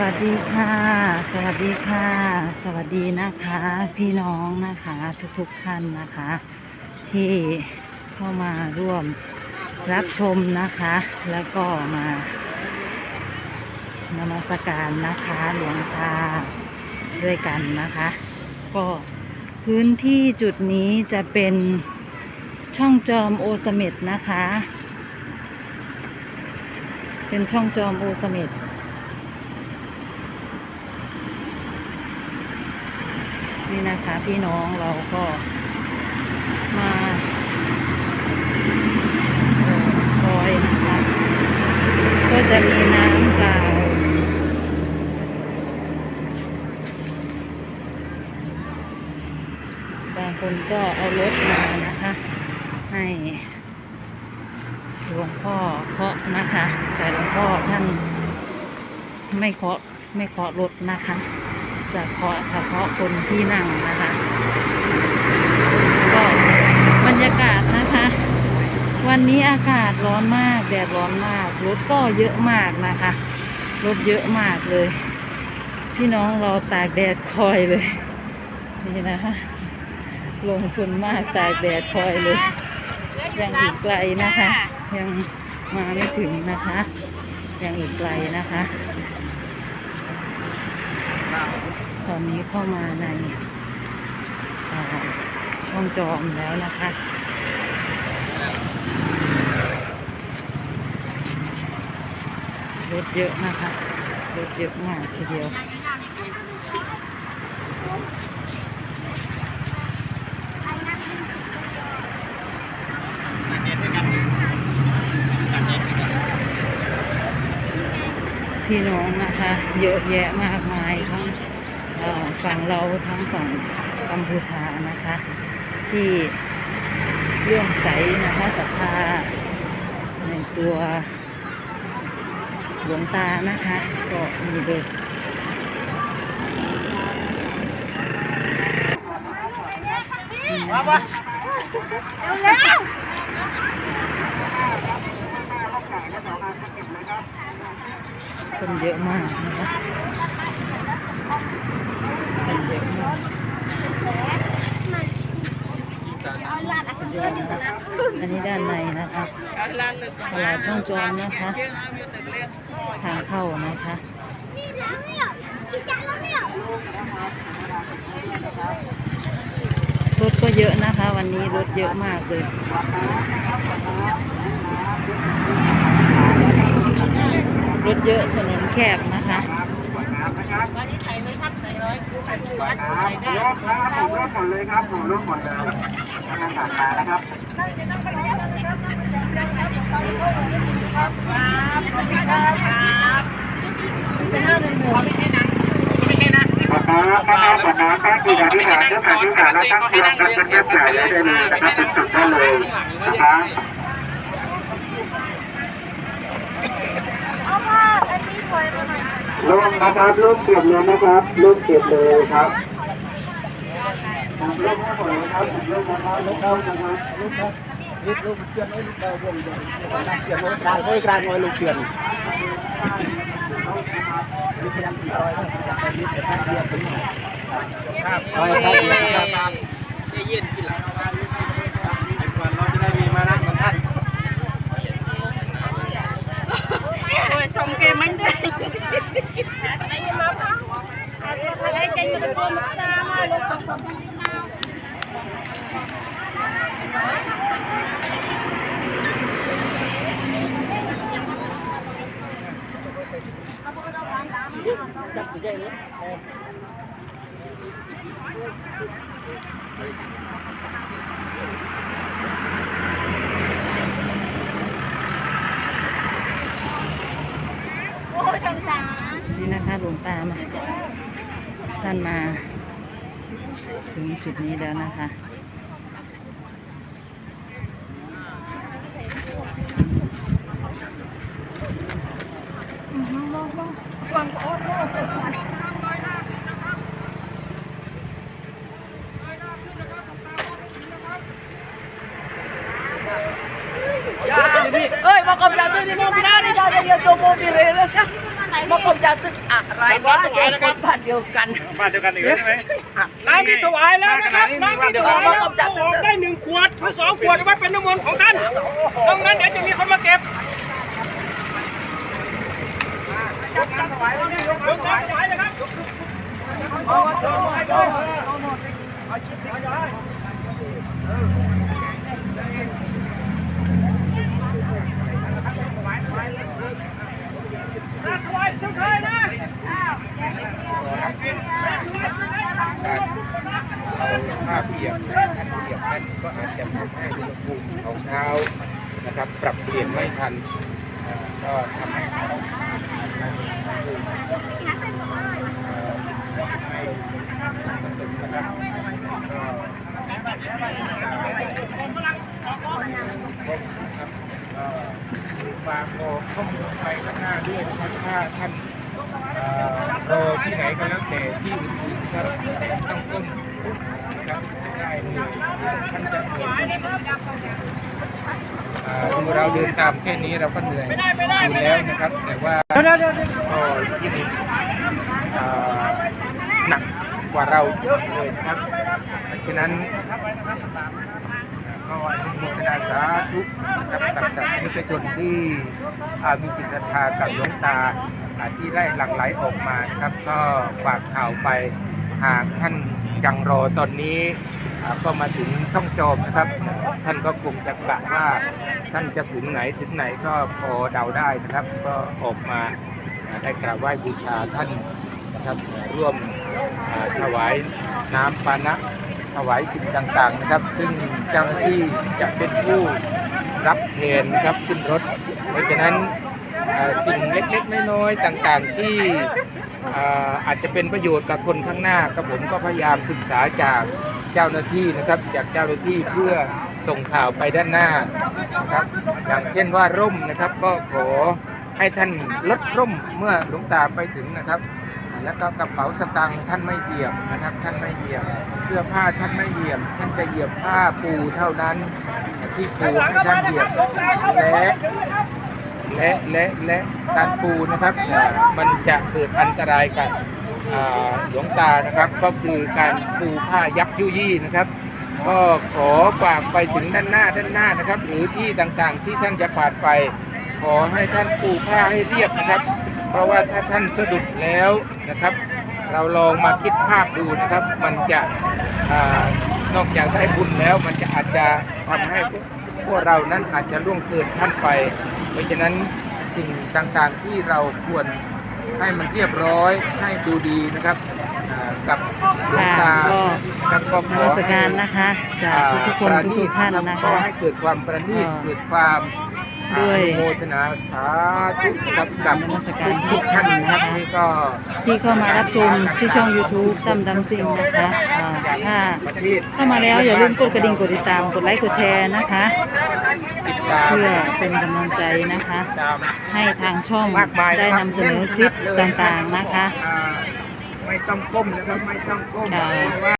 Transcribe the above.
วัสดีค่ะ สวัสดีค่ะ สวัสดีนะคะ พี่น้องนะคะทุกๆท่านนะคะ ที่เข้ามาร่วมรับชมนะคะ แล้วก็มานมัสการนะคะหลวงตาด้วยกันนะคะ ก็พื้นที่จุดนี้จะเป็นช่องจอมโอสเม็ดนะคะ เป็นช่องจอมโอสเม็ด นี่นะคะ พี่น้องเราก็มาออคอยนะคะ ก็จะมีน้ำกาวบางคนก็เอารถมานะคะ ให้หลวงพ่อเคาะนะคะ แต่หลวงพ่อท่านไม่เคาะไม่เคาะรถนะคะ จะเคาะเฉพาะคนที่นั่งนะคะ ก็บรรยากาศนะคะ วันนี้อากาศร้อนมากแดดร้อนมากรถก็เยอะมากนะคะรถเยอะมากเลย พี่น้องเราตากแดดคอยเลย นี่นะคะลงทุนมากตากแดดคอยเลย ยังอีกไกลนะคะ ยังมาไม่ถึงนะคะ ยังอีกไกลนะคะ ตอนนี้เข้ามาในช่องจอมแล้วนะคะรถเยอะนะคะรถเยอะมากทีเดียวพี่น้องนะคะ เยอะแยะมากมา ฝั่งเราทั้งฝั่งกัมพูชานะคะ ที่เรื่องใสนะคะศรัทธาในตัวหลวงตานะคะ ก็มีเลยคนเยอะมากนะคะคนเยอะมาก สุดยอดนะคะอันนี้ด้านในนะคะตลาดช่องจอมนะคะทางเข้านะคะรถก็เยอะนะคะ วันนี้รถเยอะมากเลยรถเยอะถนนแคบนะคะยกครับยกครับผมยกหมดเลยครับผมยกหมดเลยกำลังตัดมานะครับขอบคุณครับขอบคุณครับคือการที่ฐานยกฐานที่ฐานแล้วตั้งรียมกันเป็นเรียบใหญ่เลยได้เลยนะครับเป็นจุดได้เลยนะครับร่วมนะครับร่วมเก็บเลยนะครับร่วมเก็บเลยครับ ร่วมให้หมดเลยครับร่วมนะครับร่วมเข้า นะครับร่วมครับร่วมร่วมเชื่อมให้ลูกเราร่วมเลยเชื่อมให้กลางให้กลางหน่อยลูกเชื่อมครับไปครับครับเย็นกินหลังก่อนเราจะได้มีมานั่งกับท่าน Rồi xong kia mánh đây. Đây mà không. À thì phải lấy chân mình ôm xa mà lúc không không không. นี่นะคะหลวงตามาท่านมาถึงจุดนี้แล้วนะ คะ Ơi, mà cầm ra tôi đi mua đi ra đi ra đi cho mua đi về lên chắc. มาคมจะตึกอะไรวะคนบ้านเดียวกันบ้านเดียวกันอีกแล้วใช่ไหมน้ำที่ถวายแล้วนะครับน้ำที่ถวายแล้วออกได้หนึ่งขวดหรือสองขวดไว้เป็นน้ำมนต์ของท่านตรงนั้นเดี๋ยวจะมีคนมาเก็บยกน้ำถวายเลยครับผ้าเปียกท่านเปียกท่านก็อาจจะทำ ให้อุณหภูมิของเท้านะครับ ปรับเปลี่ยนไม่ทันก็ทำให้ฝากบอกข้อมูลไปข้างหน้าด้วยนะครับถ้าท่านเอ่อที่ไหนก็แล้วแต่ที่อื่นก็ต้องก้ม นะครับได้เลยท่านจะเหนื่อยอ่าดูเราเดินตามแค่นี้เราก็เหนื่อยอยู่แล้วนะครับ แต่ว่าก็ยิ่งหนักกว่าเราเยอะเลยนะครับเพราะฉะนั้นก็อนุโมทนาสาธุกับกับกับมิตรชนที่อามีจิตศรัทธากับหลวงตาอ่าที่ได้หลั่งไหลออกมานะครับ ก็ฝากข่าวไปหากท่าน ยังรอตอนนี้ก็มาถึงช่องจมนะครับ ท่านก็คงจะกะว่าท่านจะถึงไหนถึงไหนก็พอเดาได้นะครับ ก็ออกมาได้กราบไหว้บูชาท่านนะครับร่วมถวายน้ำปานะถวายสิ่งต่างๆนะครับ ซึ่งเจ้าหน้าที่จะเป็นผู้รับแทนนะครับขึ้นรถ เพราะฉะนั้นสิ่งเล็กๆน้อยๆต่างๆที่ อาจจะเป็นประโยชน์กับคนข้างหน้ากับผมก็พยายามศึกษาจากเจ้าหน้าที่นะครับ จากเจ้าหน้าที่เพื่อส่งข่าวไปด้านหน้านะครับอย่างเช่นว่าร่มนะครับ ก็ขอให้ท่านลดร่มเมื่อหลวงตาไปถึงนะครับ แล้วก็กระเป๋าสตางค์ท่านไม่เหยียบนะครับ ท่านไม่เหยียบเสื้อผ้าท่านไม่เหยียบ ท่านจะเหยียบผ้าปูเท่านั้นที่ปูให้ท่านเหยียบและ และและและการปูนะครับมันจะเกิดอันตรายกับหลวงตานะครับ ก็คือการปูผ้ายักยุยี่นะครับ ก็ขอฝากไปถึงด้านหน้าด้านหน้านะครับ หรือที่ต่างๆที่ท่านจะผ่านไป ขอให้ท่านปูผ้าให้เรียบนะครับ เพราะว่าถ้าท่านสะดุดแล้วนะครับ เราลองมาคิดภาพดูนะครับ มันจะอนอกจากได้บุญแล้วมันจะอาจจะทำให้พวกเรานั้นอาจจะล่วงเกินท่านไป เพราะฉะนั้นสิ่งต่างๆที่เราควรให้มันเรียบร้อยให้ดูดีนะครับอ่ากับหลวงตาค่ะก็ครับก็ขนอมัสให้การนะคะจากทุกๆคนประทุณีกตๆท่านนะขอคะ ให้เกิดความประณีตอ่าเกิดความ ด้วย อนุโมทนาสาธุกับกับนมัสการ ทุกท่านนะครับนะคะที่ก็ที่เข้ามารับชมที่ช่อง YouTube ตั้มดำซิงนะคะอ่าถ้าประเทศเข้ามาแล้วอย่าลืมกดกระดิ่งกดติดตามกดไลค์กดแชร์นะคะ ติดตามเพื่อเป็นกำลังใจนะคะ ตามให้ทางช่องมากมายได้ะครับนำเสนอคลิปต่างๆนะคะ อ่าไม่ต้องก้มนะครับไม่ต้องก้มค่ะ เพราะว่า